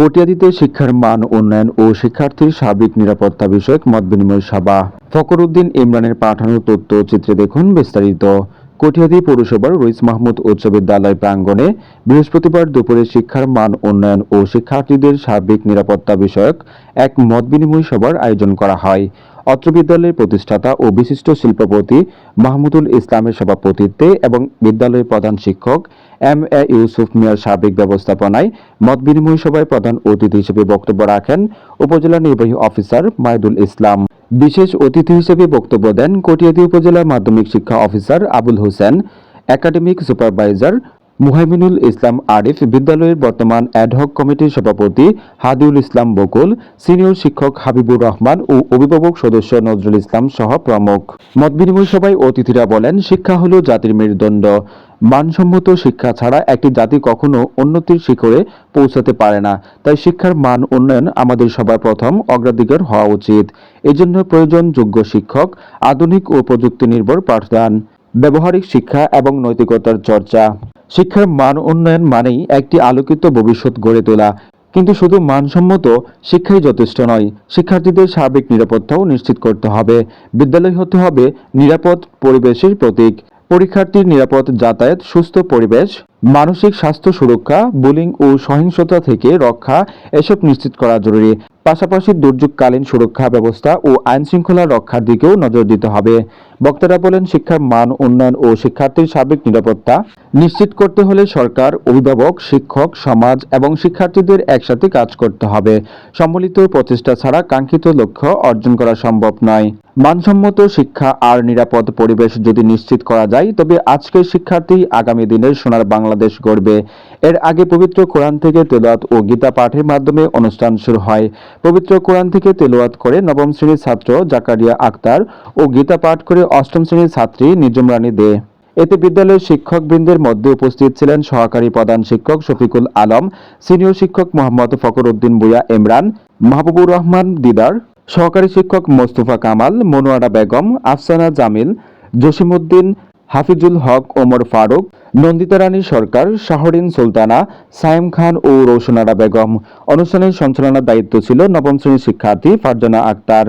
কটিয়াদিতে শিক্ষার মান উন্নয়ন ও শিক্ষার্থীর সার্বিক নিরাপত্তা বিষয়ক মত বিনিময় সভা। ফকরউদ্দিন ইমরানের পাঠানো তথ্য চিত্রে দেখুন বিস্তারিত। কটিয়াদি পৌরসভার রইস মাহমুদ উচ্চ বিদ্যালয় প্রাঙ্গণে বৃহস্পতিবার দুপুরে শিক্ষার মান উন্নয়ন ও শিক্ষার্থীদের সার্বিক নিরাপত্তা বিষয়ক এক মত বিনিময় সভার আয়োজন করা হয়। অত্র বিদ্যালয়ের প্রতিষ্ঠাতা ও বিশিষ্ট শিল্পপতি মাহমুদুল ইসলামের সভাপতিত্বে এবং বিদ্যালয়ের প্রধান শিক্ষক এম এ ইউসুফ মিয়ার সার্বিক ব্যবস্থাপনায় মত বিনিময় সভায় প্রধান অতিথি হিসেবে বক্তব্য রাখেন উপজেলা নির্বাহী অফিসার মাইদুল ইসলাম। বিশেষ অতিথি হিসেবে বক্তব্য দেন কটিয়াদি উপজেলা মাধ্যমিক শিক্ষা officer Abul Hossain, academic supervisor Muhaiminul Islam Arif বিদ্যালয়ের বর্তমান অ্যাডহক কমিটির সভাপতি হাদিউল ইসলাম বকুল, সিনিয়র শিক্ষক হাবিবুর রহমান ও অভিভাবক সদস্য নজরুল ইসলাম সহ প্রমুখ। মতবিনিময় সভায় অতিথিরা বলেন, শিক্ষা হলো জাতির মেরুদণ্ড। মানসম্মত শিক্ষা ছাড়া একটি জাতি কখনো উন্নতির শিখরে পৌঁছাতে পারে না। তাই শিক্ষার মান উন্নয়ন আমাদের সবার প্রথম অগ্রাধিকার হওয়া উচিত। এজন্য প্রয়োজন যোগ্য শিক্ষক, আধুনিক ও প্রযুক্তি নির্ভর পাঠদান, ব্যবহারিক শিক্ষা এবং নৈতিকতার চর্চা। শিক্ষার মান উন্নয়ন মানেই একটি আলোকিত ভবিষ্যৎ গড়ে তোলা। কিন্তু শুধু মানসম্মত শিক্ষাই যথেষ্ট নয়, শিক্ষার্থীদের সার্বিক নিরাপত্তাও নিশ্চিত করতে হবে। বিদ্যালয় হতে হবে নিরাপদ পরিবেশের প্রতীক। পরীক্ষার্থীর নিরাপদ যাতায়াত, সুস্থ পরিবেশ, মানসিক স্বাস্থ্য সুরক্ষা, বুলিং ও সহিংসতা থেকে রক্ষা এসব নিশ্চিত করা জরুরি। পাশাপাশি দুর্যোগকালীন সুরক্ষা ব্যবস্থা ও আইন শৃঙ্খলা রক্ষার দিকেও নজর দিতে হবে। বক্তারা বলেন শিক্ষার মান উন্নয়ন ও শিক্ষার্থীর সার্বিক নিরাপত্তা নিশ্চিত করতে হলে সরকার, অভিভাবক, শিক্ষক, সমাজ এবং শিক্ষার্থীদের একসাথে কাজ করতে হবে। সম্মিলিত প্রচেষ্টা ছাড়া কাঙ্ক্ষিত লক্ষ্য অর্জন করা সম্ভব নয়। মানসম্মত শিক্ষা আর নিরাপদ পরিবেশ যদি নিশ্চিত করা যায়, তবে আজকের শিক্ষার্থী আগামী দিনের সোনার বাংলাদেশ গড়বে। এর আগে পবিত্র কোরআন থেকে তেলাওয়াত ও গীতা পাঠের মাধ্যমে অনুষ্ঠান শুরু হয়। পবিত্র কোরআন থেকে তেলাওয়াত করে নবম শ্রেণির ছাত্র জাকারিয়া আক্তার ও গীতা পাঠ করে অষ্টম শ্রেণির ছাত্রী নিজম রানী দে। এতে বিদ্যালয়ের শিক্ষকবৃন্দের মধ্যে উপস্থিত ছিলেন সহকারী প্রধান শিক্ষক শফিকুল আলম, সিনিয়র শিক্ষক মোহাম্মদ ফকর উদ্দিন বুয়া ইমরান, মাহবুবুর রহমান দিদার, সহকারী শিক্ষক মোস্তফা কামাল, মনোয়ারা বেগম, আফসানা জামিল, জসিমউদ্দিন, হাফিজুল হক, ওমর ফারুক, নন্দিতা রানী সরকার, শাহরিন সুলতানা, সায়েম খান ও রৌশনারা বেগম। অনুষ্ঠানের সঞ্চালনার দায়িত্ব ছিল নবম শ্রেণির শিক্ষার্থী ফারজানা আক্তার।